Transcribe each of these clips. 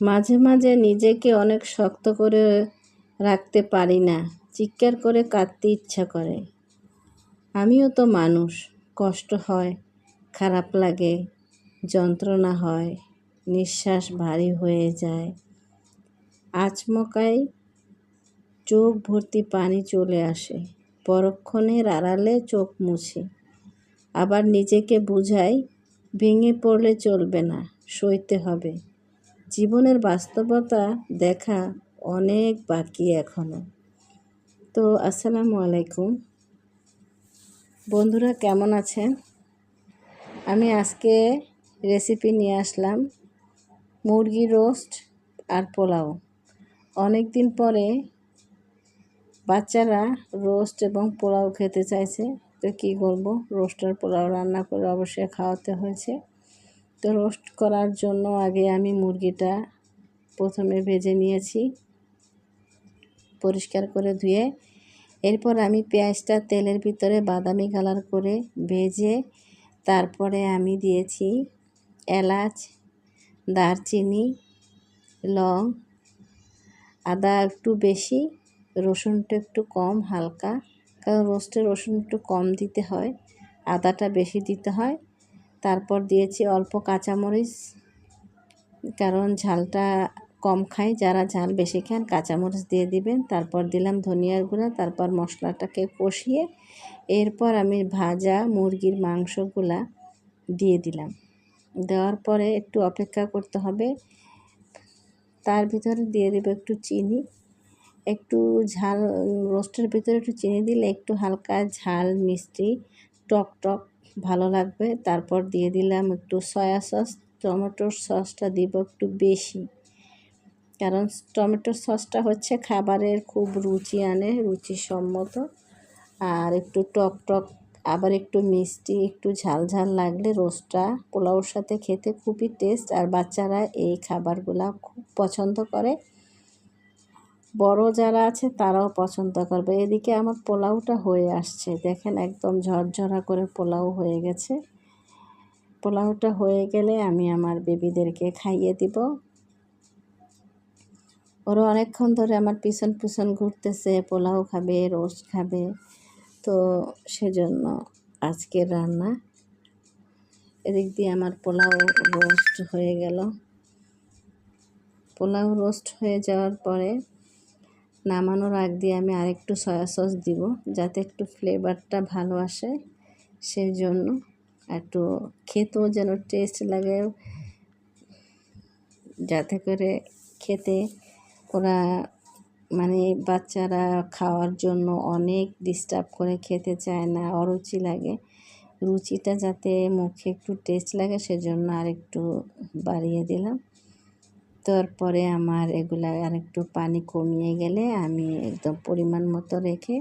মাঝে মাঝে নিজেকে অনেক শক্ত করে রাখতে পারি না, চিৎকার করে কাঁদতে ইচ্ছা করে। আমিও তো মানুষ, কষ্ট হয়, খারাপ লাগে, যন্ত্রণা হয়, নিঃশ্বাস ভারী হয়ে যায়। আচমকাই চোখ ভর্তি পানি চলে আসে, পরক্ষণের আড়ালে চোখ মুছি। আবার নিজেকে বুঝাই, ভেঙে পড়লে চলবে না, সইতে হবে। জীবনের বাস্তবতা দেখা অনেক বাকি এখনও তো আসসালামু আলাইকুম। বন্ধুরা কেমন আছেন? আমি আজকে রেসিপি নিয়ে আসলাম মুরগি রোস্ট আর পোলাও। অনেক দিন পরে বাচ্চারা রোস্ট এবং পোলাও খেতে চাইছে, তো কী করব? রোস্ট আর পোলাও রান্না করে অবশ্যই খাওয়াতে হয়েছে। তো রোস্ট করার জন্য আগে আমি মুরগিটা প্রথমে ভেজে নিয়েছি, পরিষ্কার করে ধুয়ে। এরপর আমি পেঁয়াজটা তেলের ভিতরে বাদামি কালার করে ভেজে তারপরে আমি দিয়েছি এলাচ, দারচিনি, লং, আদা একটু বেশি, রসুনটা একটু কম, হালকা। কারণ রোস্টে রসুন একটু কম দিতে হয়, আদাটা বেশি দিতে হয়। তারপর দিয়েছি অল্প কাঁচামরিচ, কারণ ঝালটা কম খাই, যারা ঝাল বেশি খান কাঁচামরিচ দিয়ে দিবেন। তারপর দিলাম ধনিয়ার গুঁড়া, তারপর মশলাটাকে কষিয়ে এরপর আমি ভাজা মুরগির মাংসগুলা দিয়ে দিলাম। দেওয়ার পরে একটু অপেক্ষা করতে হবে। তার ভিতরে দিয়ে দেবো একটু চিনি। একটু ঝাল, রোস্টের ভিতরে একটু চিনি দিলে একটু হালকা ঝাল মিষ্টি টক টক ভালো লাগবে। তারপর দিয়ে দিলাম একটু সয়া সস টমেটোর সসটা দিব একটু বেশি। কারণ টমেটোর সসটা হচ্ছে খাবারের খুব রুচি আনে, রুচিসম্মত। আর একটু টক টক, আবার একটু মিষ্টি, একটু ঝাল ঝাল লাগলে রোস্টটা। পোলাওর সাথে খেতে খুবই টেস্ট আর বাচ্চারা এই খাবারগুলা খুব পছন্দ করে। বড় যারা আছে তারাও পছন্দ করবে। এদিকে আমার পোলাওটা হয়ে আসছে। দেখেন একদম ঝরঝরা করে পোলাও হয়ে গেছে। পোলাওটা হয়ে গেলে আমি আমার বেবিদেরকে খাইয়ে দিব। ওরা অনেকক্ষণ ধরে আমার পিছন পিছন ঘুরতেছে, পোলাও খাবে, রোস্ট খাবে। তো সেজন্য আজকের রান্না। এদিক দিয়ে আমার পোলাও রোস্ট হয়ে গেল। পোলাও রোস্ট হয়ে যাওয়ার পরে নামানোর আগ দিয়ে আমি আরেকটু সয়া সস দিব, যাতে একটু ফ্লেভারটা ভালো আসে। সেই জন্য একটু খেতেও যেন টেস্ট লাগে, যাতে করে খেতে ওরা মানে বাচ্চারা খাওয়ার জন্য অনেক ডিস্টার্ব করে খেতে চায় না, অরুচি লাগে। রুচিটা যাতে মুখে একটু টেস্ট লাগে, সেজন্য আর একটু বাড়িয়ে দিলাম। তারপরে আমার এগুলা আর একটু পানি কমিয়ে গেলে আমি একদম পরিমাণ মতো রেখে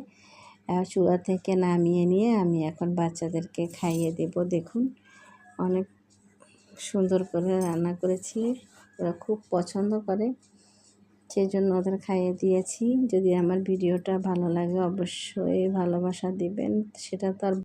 চুলা থেকে নামিয়ে নিয়ে আমি এখন বাচ্চাদেরকে খাইয়ে দেব। দেখুন, অনেক সুন্দর করে রান্না করেছি, ওরা খুব পছন্দ করে সেই জন্য ওদের খাইয়ে দিয়েছি। যদি আমার ভিডিওটা ভালো লাগে অবশ্যই ভালোবাসা দিবেন, সেটা তো আর